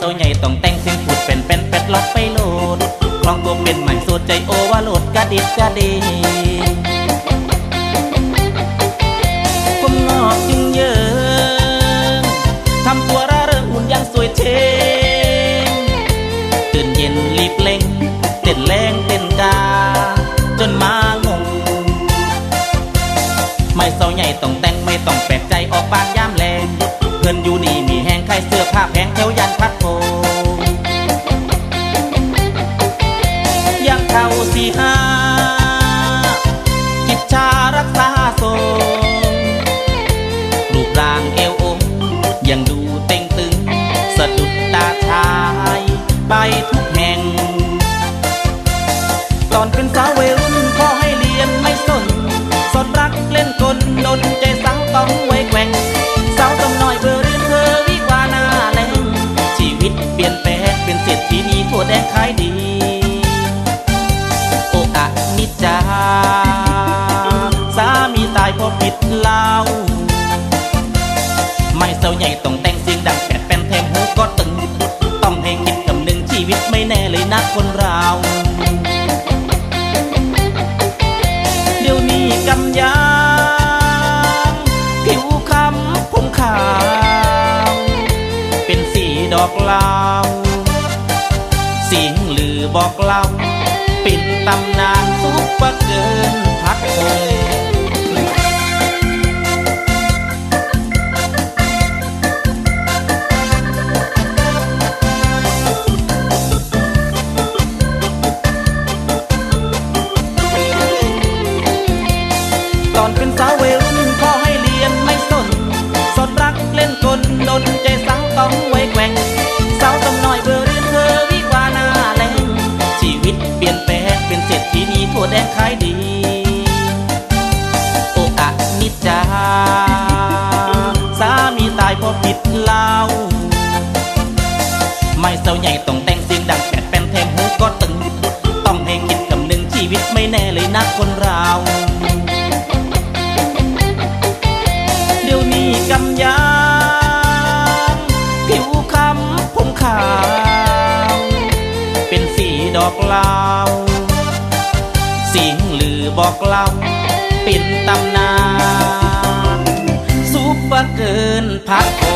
ตัวใหญ่ต้องแต่งเสียงพูดเป็นเป็นเป็ดล็อกไปโหลดกลองตัวเป็นใหม่สูดใจโอว่าโหลดกระดิดกระดีผมงอกจึงเยิงทำตัวร่าเริงหุ่นยังสวยเชงตื่นเย็นรีบเล่งเต้นแรงเต้นกา จนมางงไม่เศร้าใหญ่ต้องแต่งไม่ต้องแปลกใจออกบ้านยามแลง พัดโพยังเข้าสีห้าจิตชารักษาทรงรูปร่างเอวองยังดูเต่งตึง สะดุดตาชายไปทุกแห่ง ตอนเป็นสาววัยรุ่นพ่อให้เรียนไม่สนสดรักเล่นกลดนใจสาวต้องไว้ แดนขายดี โออะนิจา สามีตายเพราะผิดเล้าไม่เศร้าใหญ่ต้องแต่งเสียงดังแปดเป็นแทงหูก็ตึง ต้องให้คิดคำหนึ่งชีวิตไม่แน่เลยนะคนเราเดี๋ยวนี้กำยางผิวคำผมขาว เป็นสีดอกลาว บอกเล่าป็นตำนานซุปเปอร์เกินพักคงตอนเป็นสาวเวัย ขายดี โออะนิจา สามีตายเพราะผิดเหล้าไม่เศร้าใหญ่ต้องแต่งเสียงดังแปดเป็นแทงหูก็ตึง ต้องให้คิดคำหนึ่งชีวิตไม่แน่เลยนะคนเราเดี๋ยวนี้กำยางผิวคำผมขาว เป็นสีดอกลาว สียงลือบอกเล่าเป็นตำนานซุปเปอร์เกินพักโอ